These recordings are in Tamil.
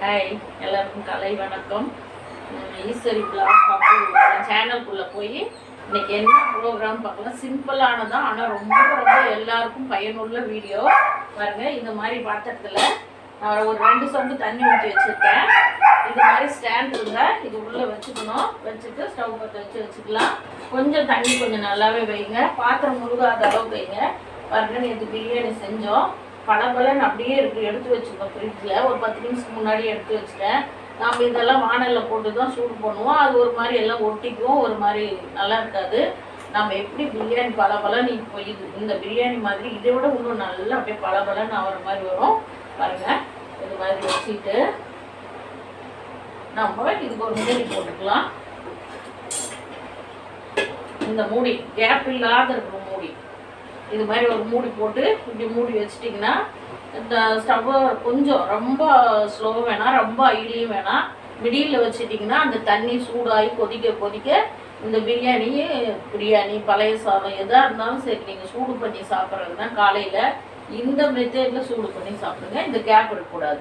ஹாய் எல்லாருக்கும் கலை வணக்கம். ஈஸ்வரி பிளாக் சேனல்குள்ளே போய் இன்னைக்கு என்ன ப்ரோக்ராம் பார்க்கலாம். சிம்பிளானதான் ஆனால் ரொம்ப ரொம்ப எல்லாருக்கும் பயனுள்ள வீடியோ பாருங்க இந்த மாதிரி பாத்திரத்தில் நான் ஒரு ரெண்டு சொம்பு தண்ணி ஊற்றி வச்சுருக்கேன். இது மாதிரி ஸ்டாண்ட் இருந்தால் இது உள்ளே வச்சுக்கணும். வச்சுட்டு ஸ்டவ் பற்ற வச்சு வச்சுக்கலாம். கொஞ்சம் தண்ணி கொஞ்சம் நல்லாவே வைங்க. பாத்திரம் முழுகாத அளவுக்கு வைங்க. பாருங்க நேற்று பிரியாணி செஞ்சோம். பளபளன்னு அப்படியே இருக்கு. எடுத்து வச்சுருக்கோம் ஃப்ரிட்ஜில் ஒரு பத்து நிமிஷத்துக்கு முன்னாடி எடுத்து வச்சுட்டேன். நாம் இதெல்லாம் வானலில் போட்டு தான் சூடு பண்ணுவோம். அது ஒரு மாதிரி எல்லாம் ஒட்டிக்கும். ஒரு மாதிரி நல்லா இருக்காது. நம்ம எப்படி பிரியாணி பளபளன்னு இப்போ இது இந்த பிரியாணி மாதிரி இதை விட இன்னும் நல்லா அப்படியே பளபளன்னு ஆகிற மாதிரி வரும். பாருங்கள் இது மாதிரி வச்சுட்டு நம்ம இதுக்கு ஒரு மூடி போட்டுக்கலாம். இந்த மூடி கேப் இல்லாத இருக்கிற மூடி. இது மாதிரி ஒரு மூடி போட்டு இப்படி மூடி வச்சிட்டிங்கன்னா இந்த ஸ்டவ்வை கொஞ்சம் ரொம்ப ஸ்லோவும் வேணாம் ரொம்ப ஐலியும் வேணாம். மிடியில் வச்சிட்டிங்கன்னா அந்த தண்ணி சூடாகி கொதிக்க கொதிக்க இந்த பிரியாணி பிரியாணி பழைய சாதம் எதாக இருந்தாலும் சரி நீங்கள் சூடு பண்ணி சாப்பிட்றது தான் காலையில் இந்த மெத்தேடில் சூடு பண்ணி சாப்பிடுங்க. இந்த கேப் இருக்கக்கூடாது.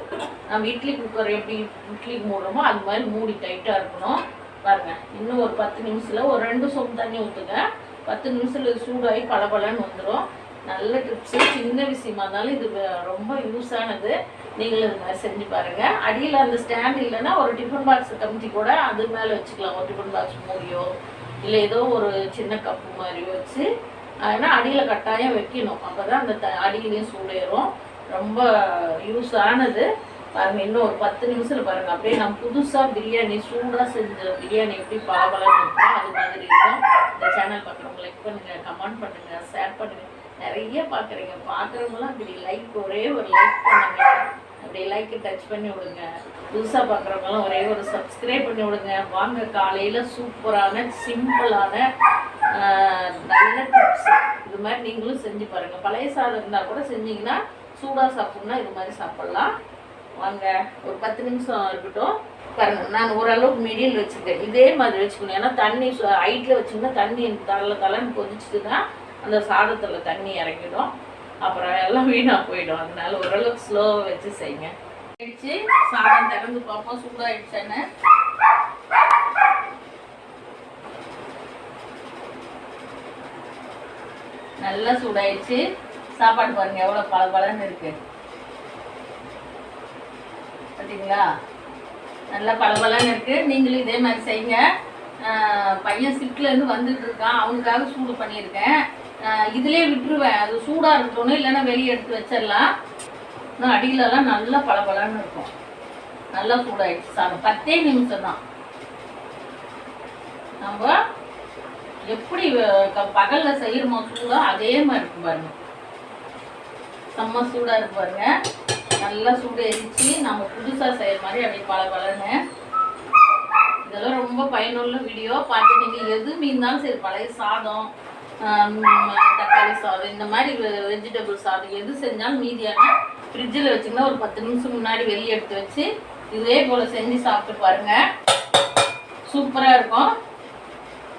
நம்ம இட்லி குக்கர் எப்படி இட்லி மூடுறோமோ அது மாதிரி மூடி டைட்டாக இருக்கணும். பாருங்கள் இன்னும் ஒரு பத்து நிமிஷத்தில் ஒரு ரெண்டு சொம்பு தண்ணி ஊற்றுங்க பத்து நிமிஷத்தில் இது சூடாகி பளபளன்னு வந்துடும் நல்ல டிப்ஸு சின்ன விஷயமா இருந்தாலும் இது ரொம்ப யூஸ் ஆனது. நீங்களும் இது மாதிரி செஞ்சு பாருங்கள் அடியில் அந்த ஸ்டாண்ட் இல்லைன்னா ஒரு டிஃபன் பாக்ஸ் கமிட்டி கூட அது மேலே வச்சுக்கலாம். ஒரு டிஃபன் பாக்ஸ் மூடியோ இல்லை ஏதோ ஒரு சின்ன கப்பு மாதிரி வச்சு. ஏன்னா அடியில் கட்டாயம் வைக்கணும். அப்போ தான் அந்த த அடியிலையும் சூடேறும். ரொம்ப யூஸ் ஆனது. பாருங்க இன்னும் ஒரு பத்து நிமிஷத்தில் பாருங்க. அப்படியே நான் புதுசாக பிரியாணி சூடாக செஞ்ச பிரியாணி எப்படி பளபளன்னு இருக்கோ அது மாதிரி இருக்கும். இந்த சேனல் பார்க்குறவங்க லைக் பண்ணுங்க கமெண்ட் பண்ணுங்க ஷேர் பண்ணுங்க. நிறைய பார்க்குறீங்க பார்க்குறவங்களாம் அப்படி லைக் ஒரே ஒரு லைக் பண்ணுங்க. அப்படி லைக்கை டச் பண்ணி விடுங்க. புதுசாக பார்க்குறவங்களாம் ஒரே ஒரு சப்ஸ்கிரைப் பண்ணி விடுங்க. வாங்க காலையில் சூப்பரான சிம்பிளான நல்ல டிப்ஸ் இது மாதிரி நீங்களும் செஞ்சு பாருங்கள் பழைய சாதம் இருந்தால் கூட செஞ்சீங்கன்னா சூடாக சாப்பிட்ணுன்னா இது மாதிரி சாப்பிட்லாம். வாங்க ஒரு பத்து நிமிஷம் இருக்கட்டும். பாருங்க நான் ஓரளவுக்கு மிடியில் வச்சுருக்கேன். இதே மாதிரி வச்சுக்கணும். ஏன்னா தண்ணி ஹைட்டில் வச்சிங்கன்னா தண்ணி தலை தலைன்னு கொதிச்சுட்டுன்னா அந்த சாதத்தில் தண்ணி இறங்கிடும். அப்புறம் எல்லாம் வீணாக போயிடும். அதனால ஓரளவுக்கு ஸ்லோவாக வச்சு செய்யுங்க. ஆயிடுச்சு சாதம் திறந்து பார்ப்போம். சூடாயிடுச்சான்னு. நல்லா சூடாயிடுச்சு. சாப்பாடு பாருங்க எவ்வளோ பல பலன்னு இருக்குது பார்த்தீங்களா நல்லா பளபளன்னு இருக்குது நீங்களும் இதே மாதிரி செய்யுங்க. பையன் சிப்ல வந்துட்டு இருக்கான். அவனுக்காக சூடு பண்ணியிருக்கேன். இதுலேயே விட்டுருவேன். அது சூடாக இருக்கணும் இல்லைன்னா வெளியே எடுத்து வச்சிடலாம். இன்னும் அடியிலலாம் நல்லா பளபளன்னு இருக்கும். நல்லா சூடாயிடுச்சு. சாதம் பத்தே நிமிஷம் தான். நம்ம எப்படி பகலில் க- பகல்ல அதே மாதிரி இருக்கும் பாருங்கள் செம்ம சூடாக இருக்கு பாருங்கள் நல்லா சூடு எரிச்சு நம்ம புதுசாக செய்கிற மாதிரி அப்படியே பலன்னு. இதெல்லாம் ரொம்ப பயனுள்ள வீடியோ பார்த்து நீங்கள் எது மீந்தாலும் சரி பழைய சாதம் தக்காளி சாதம் இந்த மாதிரி வெஜிடபிள் சாதம் எது செஞ்சாலும் மீதியான ஃப்ரிட்ஜில் வச்சிங்கன்னா ஒரு பத்து நிமிஷம் முன்னாடி வெளியே எடுத்து வச்சு இதே போல் செஞ்சு சாப்பிட்டு பாருங்கள் சூப்பராக இருக்கும்.